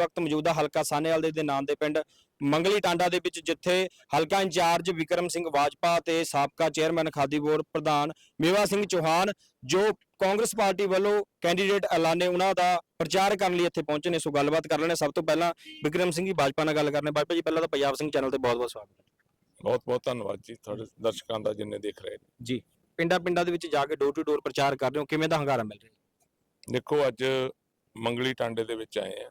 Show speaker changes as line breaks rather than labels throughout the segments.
ਵਕਤ ਮੌਜੂਦਾ ਹਲਕਾ ਸਾਨੇਵਾਲ ਦੇ ਨਾਮ ਦੇ ਪਿੰਡ ਮੰਗਲੀ ਟਾਂਡਾ ਦੇ ਵਿੱਚ ਜਿੱਥੇ ਹਲਕਾ ਇੰਚਾਰਜ ਵਿਕਰਮ ਸਿੰਘ ਵਾਜਪਾ ਤੇ ਸਾਬਕਾ ਚੇਅਰਮੈਨ ਖਾਦੀ ਬੋਰਡ ਪ੍ਰਧਾਨ ਮੇਵਾ ਸਿੰਘ ਚੌਹਾਨ ਜੋ ਕਾਂਗਰਸ ਪਾਰਟੀ ਵੱਲੋਂ ਕੈਂਡੀਡੇਟ ਐਲਾਨੇ ਉਹਨਾਂ ਦਾ ਪ੍ਰਚਾਰ ਕਰਨ ਲਈ ਇੱਥੇ ਪਹੁੰਚੇ ਨੇ। ਸੋ ਗੱਲਬਾਤ ਕਰ ਲੈਣੇ ਸਭ ਤੋਂ ਪਹਿਲਾਂ ਵਿਕਰਮ ਸਿੰਘ ਜੀ ਭਾਜਪਾ ਨਾਲ ਗੱਲ ਕਰਨੇ। ਬਾਜਪਾ ਜੀ ਪਹਿਲਾਂ ਤਾਂ ਪੰਜਾਬ ਸਿੰਘ ਚੈਨਲ ਤੇ ਬਹੁਤ-ਬਹੁਤ ਸਵਾਗਤ ਹੈ।
ਬਹੁਤ ਬਹੁਤ ਧੰਨਵਾਦ ਜੀ ਤੁਹਾਡੇ ਦਰਸ਼ਕਾਂ ਦਾ ਜਿੰਨੇ ਦੇਖ ਰਹੇ ਨੇ।
ਜੀ ਪਿੰਡਾਂ ਪਿੰਡਾਂ ਦੇ ਵਿੱਚ ਜਾ ਕੇ ਡੋਰ ਟੂ ਡੋਰ ਪ੍ਰਚਾਰ ਕਰ ਰਹੇ ਹੋ। ਕਿਵੇਂ ਦਾ ਹੰਗਾਰਾ ਮਿਲ ਰਿਹਾ?
ਦੇਖੋ ਅੱਜ ਮੰਗਲੀ ਟਾਂਡੇ ਦੇ ਵਿੱਚ ਆਏ ਆ।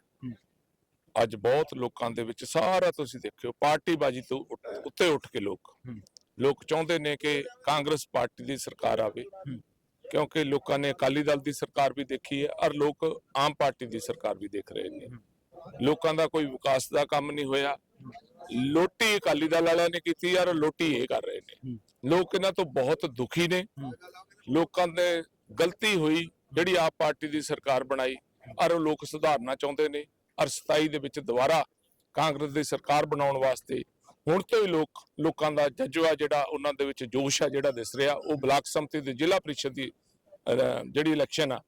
ਅੱਜ ਬਹੁਤ ਲੋਕਾਂ ਦੇ ਵਿੱਚ ਸਾਰਾ ਤੁਸੀਂ ਦੇਖਿਓ ਪਾਰਟੀਬਾਜ਼ੀ ਤੋਂ ਉੱਤੇ ਉੱਠ ਕੇ ਲੋਕ।
ਹੂੰ।
ਲੋਕ ਚਾਹੁੰਦੇ ਨੇ ਕਿ ਕਾਂਗਰਸ ਪਾਰਟੀ ਦੀ ਸਰਕਾਰ ਆਵੇ।
ਹੂੰ।
ਕਿਉਂਕਿ ਲੋਕਾਂ ਨੇ ਅਕਾਲੀ ਦਲ ਦੀ ਸਰਕਾਰ ਵੀ ਦੇਖੀ ਹੈ ਔਰ ਲੋਕ ਆਮ ਪਾਰਟੀ ਦੀ ਸਰਕਾਰ ਵੀ ਦੇਖ ਰਹੇ ਨੇ। ਲੋਕਾਂ ਦਾ ਕੋਈ ਵਿਕਾਸ ਦਾ ਕੰਮ ਨਹੀਂ ਹੋਇਆ। ਲੋਟੀ ਅਕਾਲੀ ਦਲ ਵਾਲਿਆਂ ਨੇ ਕੀਤੀ ਯਾਰ ਲੋਟੀ ਇਹ ਕਰ ਰਹੇ ਨੇ। ਲੋਕ ਇਹਨਾਂ ਤੋਂ ਬਹੁਤ ਦੁਖੀ ਨੇ। ਲੋਕਾਂ ਨੇ ਗਲਤੀ ਹੋਈ ਜਿਹੜੀ ਆਪ ਪਾਰਟੀ ਦੀ ਸਰਕਾਰ ਬਣਾਈ ਔਰ ਉਹ ਲੋਕ ਸੁਧਾਰਨਾ ਚਾਹੁੰਦੇ ਨੇ। ਔਰ 27 ਦੇ ਵਿੱਚ ਦੁਬਾਰਾ ਕਾਂਗਰਸ ਦੀ ਸਰਕਾਰ ਬਣਾਉਣ ਵਾਸਤੇ ਹੁਣ ਤੋਂ ਹੀ ਲੋਕ ਲੋਕਾਂ ਦਾ ਜਜ਼ਬਾ ਜਿਹੜਾ ਉਹਨਾਂ ਦੇ ਵਿੱਚ ਜੋਸ਼ ਆ ਜਿਹੜਾ ਦਿਸ ਰਿਹਾ ਉਹ ਬਲਾਕ ਸੰਮਤੀ ਦੇ ਜ਼ਿਲ੍ਹਾ ਪ੍ਰੀਸ਼ਦ ਦੀ ਜਿਹੜੀ ਇਲੈਕਸ਼ਨ ਆ।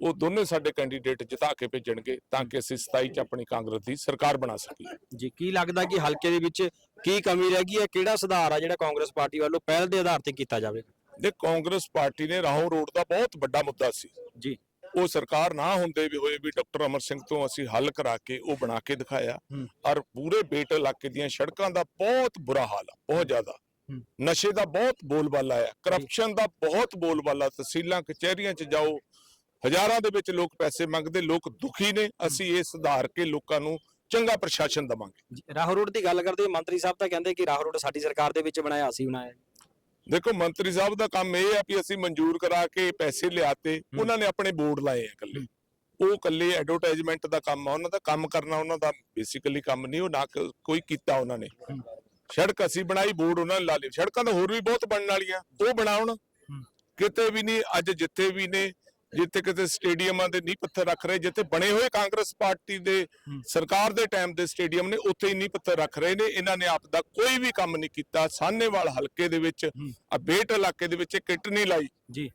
ਉਹ ਦੋਨੇ ਸਾਡੇ ਕੈਂਡੀਡੇਟ ਜਿਤਾ ਕੇ ਭੇਜਣਗੇ ਤਾਂ ਕਿ ਅਸੀਂ 27 ਚ ਆਪਣੀ ਕਾਂਗਰਸ ਦੀ ਸਰਕਾਰ ਬਣਾ ਸਕੀਏ।
ਜੀ ਕੀ ਲੱਗਦਾ ਕਿ ਹਲਕੇ ਦੇ ਵਿੱਚ ਕੀ ਕਮੀ ਰਹਿ ਗਈ ਹੈ? ਕਿਹੜਾ ਸੁਧਾਰ ਆ ਜਿਹੜਾ ਕਾਂਗਰਸ ਪਾਰਟੀ ਵੱਲੋਂ ਪਹਿਲ ਦੇ ਆਧਾਰ ਤੇ ਕੀਤਾ ਜਾਵੇ
ਦੇ ਕਾਂਗਰਸ ਪਾਰਟੀ ਨੇ ਰਾਹੋਂ ਰੋਡ ਦਾ ਬਹੁਤ ਵੱਡਾ ਮੁੱਦਾ ਸੀ।
ਜੀ।
ਉਹ ਸਰਕਾਰ ਨਾ ਹੁੰਦੇ ਵੀ ਹੋਏ ਵੀ ਡਾਕਟਰ ਅਮਰ ਸਿੰਘ ਤੋਂ ਅਸੀਂ ਹੱਲ ਕਰਾ ਕੇ ਉਹ ਬਣਾ ਕੇ ਦਿਖਾਇਆ। ਔਰ ਪੂਰੇ ਬੇਟ ਇਲਾਕੇ ਦੀਆਂ ਸੜਕਾਂ ਦਾ ਬਹੁਤ ਬੁਰਾ ਹਾਲ ਆ ਬਹੁਤ ਜ਼ਿਆਦਾ। ਨਸ਼ੇ ਦਾ ਬਹੁਤ ਬੋਲਬਾਲਾ ਹੈ ਕਰਪਸ਼ਨ ਦਾ ਬਹੁਤ ਬੋਲਬਾਲਾ ਤਹਿਸੀਲਾਂ ਕਚਹਿਰੀਆਂ 'ਚ ਜਾਓ ਹਜ਼ਾਰਾਂ ਦੇ ਵਿੱਚ ਲੋਕ ਪੈਸੇ ਮੰਗਦੇ ਲੋਕ ਦੁਖੀ ਨੇ ਅਸੀਂ ਇਹ ਸੁਧਾਰ ਕੇ ਲੋਕਾਂ ਨੂੰ ਚੰਗਾ ਪ੍ਰਸ਼ਾਸਨ ਦਵਾਂਗੇ।
ਰਾਹੋਂ ਰੋਡ ਦੀ ਗੱਲ ਕਰਦੇ ਮੰਤਰੀ ਸਾਹਿਬ ਤਾਂ ਕਹਿੰਦੇ ਕਿ ਰਾਹੋਂ ਰੋਡ ਸਾਡੀ ਸਰਕਾਰ ਦੇ ਵਿੱਚ ਬਣਾਇਆ ਅਸੀਂ ਬਣਾਇਆ।
ਦੇਖੋ ਮੰਤਰੀ ਸਾਹਿਬ ਦਾ ਕੰਮ ਇਹ ਆ ਵੀ ਅਸੀਂ ਮਨਜ਼ੂਰ ਕਰਾ ਕੇ ਪੈਸੇ ਲਿਆਤੇ ਉਹਨਾਂ ਨੇ ਆਪਣੇ ਬੋਰਡ ਲਾਏ ਆ ਇਕੱਲੇ। ਉਹ ਇਕੱਲੇ ਐਡਵਰਟਾਈਜ਼ਮੈਂਟ ਦਾ ਕੰਮ ਆ ਉਹਨਾਂ ਦਾ ਕੰਮ ਕਰਨਾ ਉਹਨਾਂ ਦਾ ਬੇਸਿਕਲੀ ਕੰਮ ਨਹੀਂ ਉਹ ਨਾ ਕੋਈ ਕੀਤਾ ਉਹਨਾਂ ਨੇ। ਸੜਕ ਅਸੀਂ ਬਣਾਈ ਬੋਰਡ ਉਹਨਾਂ ਨੇ ਲਾ ਲਏ ਸੜਕਾਂ ਤਾਂ ਹੋਰ ਵੀ ਬਹੁਤ ਬਣਨ ਵਾਲੀਆਂ ਉਹ ਬਣਾਉਣ। ਕਿਤੇ ਵੀ ਨਹੀਂ ਅੱਜ ਜਿੱਥੇ ਵੀ ਨੇ ਜਿੱਥੇ ਕਿਤੇ ਸਟੇਡੀਅਮਾਂ ਦੇ ਨੀਂਹ ਪੱਥਰ ਰੱਖ ਰਹੇ ਜਿੱਥੇ ਬਣੇ ਹੋਏ ਕਾਂਗਰਸ ਪਾਰਟੀ ਦੇ ਸਰਕਾਰ ਦੇ ਟਾਈਮ ਦੇ ਸਟੇਡੀਅਮ ਨੇ ਉੱਥੇ ਹੀ ਨੀਂਹ ਪੱਥਰ ਰੱਖ ਰਹੇ ਨੇ। ਇਹਨਾਂ ਨੇ ਆਪ ਦਾ ਕੋਈ ਵੀ ਕੰਮ ਨਹੀਂ ਕੀਤਾ। ਸਾਹਨੇਵਾਲ ਹਲਕੇ ਦੇ ਵਿੱਚ ਆ ਬੇਟ ਇਲਾਕੇ ਦੇ ਵਿੱਚ ਇੱਕ ਇੱਟ ਨਹੀਂ ਲਾਈ।
ਜੀ।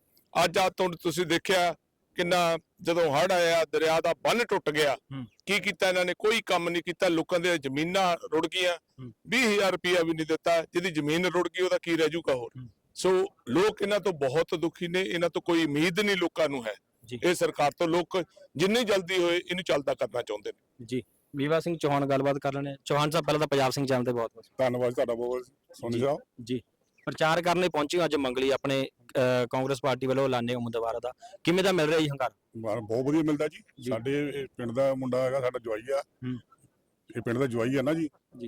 ਅੱਜ ਆ ਤੋਂ ਤੁਸੀਂ ਦੇਖਿਆ ਕਿੰਨਾ ਜਦੋਂ ਹੜ ਆਇਆ ਦਰਿਆ ਦਾ ਬੰਨ ਟੁੱਟ ਗਿਆ। ਕੀ ਕੀਤਾ ਇਹਨਾਂ ਨੇ? ਕੋਈ ਕੰਮ ਨਹੀਂ ਕੀਤਾ। ਲੋਕਾਂ ਦੀਆਂ ਜ਼ਮੀਨਾਂ ਰੁੜ ਗਈਆਂ।
ਹੂੰ।
20000 ਰੁਪਇਆ ਵੀ ਨਹੀਂ ਦਿੱਤਾ। ਜਿਹਦੀ ਜ਼ਮੀਨ ਰੁੜ ਗਈ ਉਹਦਾ ਕੀ ਰਹਿ ਜਾਊਗਾ ਹੋਰ। ਸੋ ਲੋਕ ਇਹਨਾਂ ਤੋਂ ਬਹੁਤ ਦੁਖੀ ਨੇ ਇਹਨਾਂ ਤੋਂ ਕੋਈ ਉਮੀਦ ਨਹੀਂ ਲੋਕਾਂ ਨੂੰ ਹੈ। ਇਹ ਸਰਕਾਰ ਤੋਂ ਲੋਕ ਜਿੰਨੀ ਜਲਦੀ ਹੋਏ ਇਹਨੂੰ ਚੱਲਦਾ ਕਰਨਾ ਚਾਹੁੰਦੇ ਨੇ।
ਜੀ। ਵੀਵਾ ਸਿੰਘ ਚੌਹਾਨ ਗੱਲਬਾਤ ਕਰ ਲੈਣੇ ਚੌਹਾਨ ਸਾਹਿਬ ਪਹਿਲਾਂ ਤਾਂ ਪੰਜਾਬ ਸਿੰਘ ਚੈਨਲ ਤੇ ਬਹੁਤ ਬਹੁਤ
ਧੰਨਵਾਦ ਤੁਹਾਡਾ ਬਹੁਤ ਸੋਨੀ
ਜੀ।
ਸਾਹਿਬ।
ਜੀ। ਪ੍ਰਚਾਰ ਕਰਨ ਲਈ ਪਹੁੰਚੇ ਅੱਜ ਮੰਗਲੀ ਆਪਣੇ ਕਾਂਗਰਸ ਪਾਰਟੀ ਵੱਲੋਂ ਐਲਾਨੇ ਉਮੀਦਵਾਰ ਦਾ। ਕਿਵੇਂ ਦਾ ਮਿਲ ਰਿਹਾ ਜੀ ਹੰਗਾਰਾ?
ਬਾਹਰ ਬਹੁਤ ਵਧੀਆ ਮਿਲਦਾ ਜੀ। ਸਾਡੇ ਪਿੰਡ ਦਾ ਮੁੰਡਾ ਹੈਗਾ ਸਾਡਾ ਜਵਾਈ ਆ। ਇਹ ਪਿੰਡ ਦਾ ਜਵਾਈ ਆ ਨਾ ਜੀ।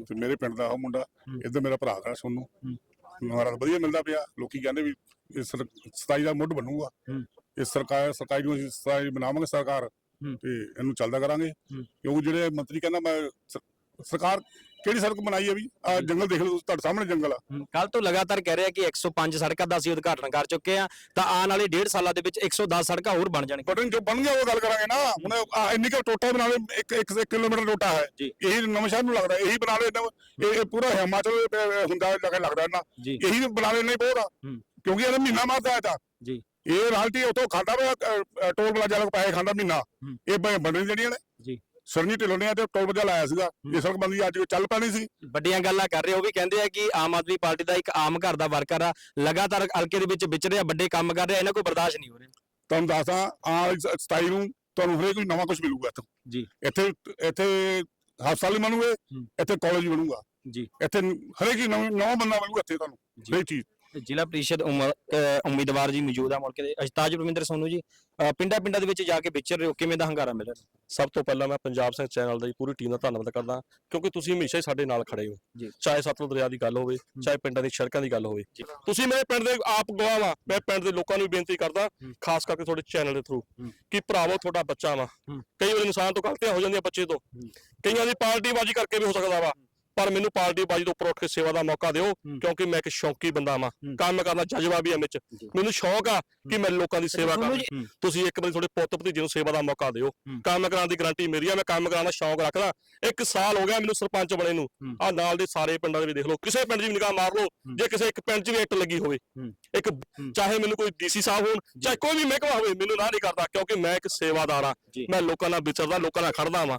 ਤੇ ਮੇਰੇ ਪਿੰਡ ਦਾ ਉਹ ਮੁੰਡਾ। ਇੱਧਰ ਮੇਰਾ ਭਰਾ ਦਾ ਸੋਨੂੰ। ਮਾਰਾ ਵਧੀਆ ਮਿਲਦਾ ਪਿਆ ਲੋਕੀ ਕਹਿੰਦੇ ਵੀ ਇਹ 27 ਦਾ ਮੁੱਢ ਬਣੂਗਾ। ਇਹ ਸਰਕਾਰ ਸਰਕਾਰੀ ਨੂੰ ਅਸੀਂ 27 ਬਣਾਵਾਂਗੇ ਸਰਕਾਰ। ਤੇ ਇਹਨੂੰ ਚੱਲਦਾ ਕਰਾਂਗੇ। ਕਿਉਂਕਿ ਜਿਹੜੇ ਮੰਤਰੀ ਕਹਿੰਦਾ ਮੈਂ ਸਰਕਾਰ ਕਿਹੜੀ ਸੜਕ ਬਣਾਈ ਹੈ ਵੀ? ਆ। ਜੰਗਲ ਦੇਖ ਲਓ ਤੁਹਾਡੇ ਸਾਹਮਣੇ ਜੰਗਲ ਆ।
ਕੱਲ ਤੋਂ ਲਗਾਤਾਰ ਕਹਿ ਰਿਹਾ ਕਿ 105 ਸੜਕਾਂ ਦਾ ਅਸੀਂ ਉਦਘਾਟਨ ਕਰ ਚੁੱਕੇ ਆ ਤਾਂ ਆਉਣ ਵਾਲੇ 1.5 ਸਾਲਾਂ ਦੇ ਵਿੱਚ 110 ਸੜਕਾਂ ਹੋਰ ਬਣ ਜਾਣਗੀਆਂ।
ਬਟਨ ਜੋ ਬਣ ਗਿਆ ਉਹ ਗੱਲ ਕਰਾਂਗੇ ਨਾ। ਹੁਣ ਆਹ ਇੰਨੀ ਕੁ ਟੋਟਾ ਬਣਾ ਲਏ ਇੱਕ ਇੱਕ ਇੱਕ ਕਿਲੋਮੀਟਰ ਟੋਟਾ ਹੈ। ਇਹੀ ਨਵਾਂ ਸ਼ਹਿਰ ਨੂੰ ਲੱਗਦਾ ਇਹੀ ਬਣਾ ਲਏ ਇਹ ਇਹ ਪੂਰਾ ਹਿਮਾਚਲ ਅਹ, ਹੁੰਦਾ ਲੱਗਾ ਲੱਗਦਾ ਨਾ।
ਜੀ।
ਇਹੀ ਬਣਾ ਲਏ ਨਹੀਂ ਬਹੁਤ ਆ।
ਹੂੰ।
ਕਿਉਂਕਿ ਇਹ ਮਹੀਨਾ ਮਾਰਦਾ ਹੈ ਤਾਂ।
ਜੀ।
ਇਹ ਰਾਲਟੀ ਉਤੋਂ ਖਾਂਦਾ ਵਾ ਟੋਲ ਪਲਾਜ਼ਾ ਲੋਕ ਪੈਸੇ ਖਾਂਦਾ ਮਹੀਨਾ।
ਹੂੰ।
ਇਹ ਬ- ਬਣਨੀ ਜਿਹੜੀਆਂ ਨੇ
ਜੀ।
ਸਰਨੀ ਢਿੱਲੋਂ ਨੇ ਤੇ ਟੋਲ ਪਲਾਜ਼ਾ ਲਾਇਆ ਸੀਗਾ ਇਹ ਸੜਕ ਬੰਦੀ ਅੱਜ ਚੱਲ ਪੈਣੀ ਸੀ।
ਵੱਡੀਆਂ ਗੱਲਾਂ ਕਰ ਰਹੇ ਉਹ ਵੀ ਕਹਿੰਦੇ ਆ ਕਿ ਆਮ ਆਦਮੀ ਪਾਰਟੀ ਦਾ ਇੱਕ ਆਮ ਘਰ ਦਾ ਵਰਕਰ ਆ ਲਗਾਤਾਰ ਹਲਕੇ ਦੇ ਵਿੱਚ ਵਿਚ ਰਿਹਾ ਵੱਡੇ ਕੰਮ ਕਰ ਰਿਹਾ ਇਹਨਾਂ ਕੋਈ ਬਰਦਾਸ਼ਤ ਨਹੀਂ ਹੋ ਰਿਹਾ।
ਤੁਹਾਨੂੰ ਦੱਸਦਾ ਆ 27 ਨੂੰ ਤੁਹਾਨੂੰ ਹਰੇਕ ਕੋਈ ਨਵਾਂ ਕੁਝ ਮਿਲੂਗਾ ਇੱਥੋਂ।
ਜੀ।
ਇੱਥੇ ਇੱਥੇ ਹਸਪਤਾਲ ਹੀ ਬਣੂਗੇ
ਹੂੰ।
ਇੱਥੇ ਕਾਲਜ ਬਣੂਗਾ।
ਜੀ।
ਇੱਥੇ ਹਰੇਕ ਹੀ ਨਵਾਂ ਬੰਦਾ ਮਿਲੂਗਾ ਇੱਥੇ ਤੁਹਾਨੂੰ। ਹਰੇਕ ਚੀਜ਼।
ਜ਼ਿਲ੍ਹਾ ਪ੍ਰੀਸ਼ਦ ਉਮ- ਅਹ ਉਮੀਦਵਾਰ ਜੀ ਮੌਜੂਦ ਆ ਮੁਲਕ ਦੇ ਅਜਤਾਜ ਰਵਿੰਦਰ ਸੋਨੂ ਜੀ ਪਿੰਡਾਂ ਪਿੰਡਾਂ ਦੇ ਵਿੱਚ ਜਾ ਕੇ ਵਿਚਰ ਰਹੇ ਹੋ ਕਿਵੇਂ ਦਾ ਹੰਗਾਰਾ ਮਿਲ ਰਿਹਾ
ਸਭ ਤੋਂ ਪਹਿਲਾਂ ਮੈਂ ਪੰਜਾਬ ਸਿੰਘ ਚੈਨਲ ਦੀ ਪੂਰੀ ਟੀਮ ਦਾ ਧੰਨਵਾਦ ਕਰਦਾ ਕਿਉਂਕਿ ਤੁਸੀਂ ਹਮੇਸ਼ਾ ਹੀ ਸਾਡੇ ਨਾਲ ਖੜੇ ਹੋ
ਜੀ।
ਚਾਹੇ ਸਤਲੁਜ ਦਰਿਆ ਦੀ ਗੱਲ ਹੋਵੇ ਚਾਹੇ ਪਿੰਡਾਂ ਦੀ ਸੜਕਾਂ ਦੀ ਗੱਲ ਹੋਵੇ ਤੁਸੀਂ ਮੇਰੇ ਪਿੰਡ ਦੇ ਆਪ ਗਵਾਹ ਵਾ ਮੈਂ ਪਿੰਡ ਦੇ ਲੋਕਾਂ ਨੂੰ ਵੀ ਬੇਨਤੀ ਕਰਦਾ
ਹੂੰ।
ਖਾਸ ਕਰਕੇ ਤੁਹਾਡੇ ਚੈਨਲ ਦੇ ਥਰੂ
ਹੂੰ।
ਕਿ ਭਰਾਵੋ ਤੁਹਾਡਾ ਬੱਚਾ ਵਾ
ਹੂੰ।
ਕਈ ਵਾਰ ਇਨਸਾਨ ਤੋਂ ਗਲਤੀਆਂ ਹੋ ਜਾਂਦੀਆਂ ਬੱਚੇ ਤੋਂ
ਹੂੰ।
ਕਈਆਂ ਦੀ ਪਾਰਟੀ ਬਾਜੀ ਕਰਕੇ ਵੀ ਹੋ ਸਕਦਾ ਵਾ ਪਰ ਮੈਨੂੰ ਪਾਰਟੀ ਬਾਜੀ ਤੋਂ ਉੱਪਰ ਉੱਠ ਕੇ ਸੇਵਾ ਦਾ ਮੌਕਾ ਦਿਓ। ਕਿਉਂਕਿ ਮੈਂ ਇੱਕ ਸ਼ੌਂਕੀ ਬੰਦਾ ਵਾਂ। ਕੰਮ ਕਰਨਾ ਜਜ਼ਬਾ ਵੀ ਹੈ ਵਿੱਚ। ਮੈਨੂੰ ਸ਼ੌਂਕ ਆ ਕਿ ਮੈਂ ਲੋਕਾਂ ਦੀ ਸੇਵਾ ਕਰਾਂ। ਤੁਸੀਂ ਇੱਕ ਵਾਰੀ ਤੁਹਾਡੇ ਪੁੱਤ ਭਤੀਜੇ ਨੂੰ ਸੇਵਾ ਦਾ ਮੌਕਾ ਦਿਓ। ਕੰਮ ਕਰਾਉਣ ਦੀ ਗਾਰੰਟੀ ਮੇਰੀ ਆ ਮੈਂ ਕੰਮ ਕਰਾਉਣ ਦਾ ਸ਼ੌਂਕ ਰੱਖਦਾ ਇੱਕ ਸਾਲ ਹੋ ਗਿਆ ਮੈਨੂੰ ਸਰਪੰਚ ਬਣੇ ਨੂੰ। ਆ ਨਾਲ ਦੇ ਸਾਰੇ ਪਿੰਡਾਂ ਦੇ ਵੀ ਦੇਖ ਲਓ ਕਿਸੇ ਪਿੰਡ 'ਚ ਵੀ ਨਿਗਾਹ ਮਾਰ ਲਓ ਜੇ ਕਿਸੇ ਇੱਕ ਪਿੰਡ 'ਚ ਵੀ ਇੱਟ ਲੱਗੀ ਹੋਵੇ। ਇੱਕ ਚਾਹੇ ਮੈਨੂੰ ਕੋਈ ਡੀਸੀ ਸਾਹਿਬ ਹੋਣ ਚਾਹੇ ਕੋਈ ਵੀ ਮਹਿਕਮਾ ਹੋਵੇ ਮੈਨੂੰ ਨਾ ਨਹੀਂ ਕਰਦਾ ਕਿਉਂਕਿ ਮੈਂ ਇੱਕ ਸੇਵਾਦਾਰ ਆ। ਮੈਂ ਲੋਕਾਂ ਨਾਲ ਵਿਚਰਦਾ ਲੋਕਾਂ ਨਾਲ ਖੜਦਾ ਵਾਂ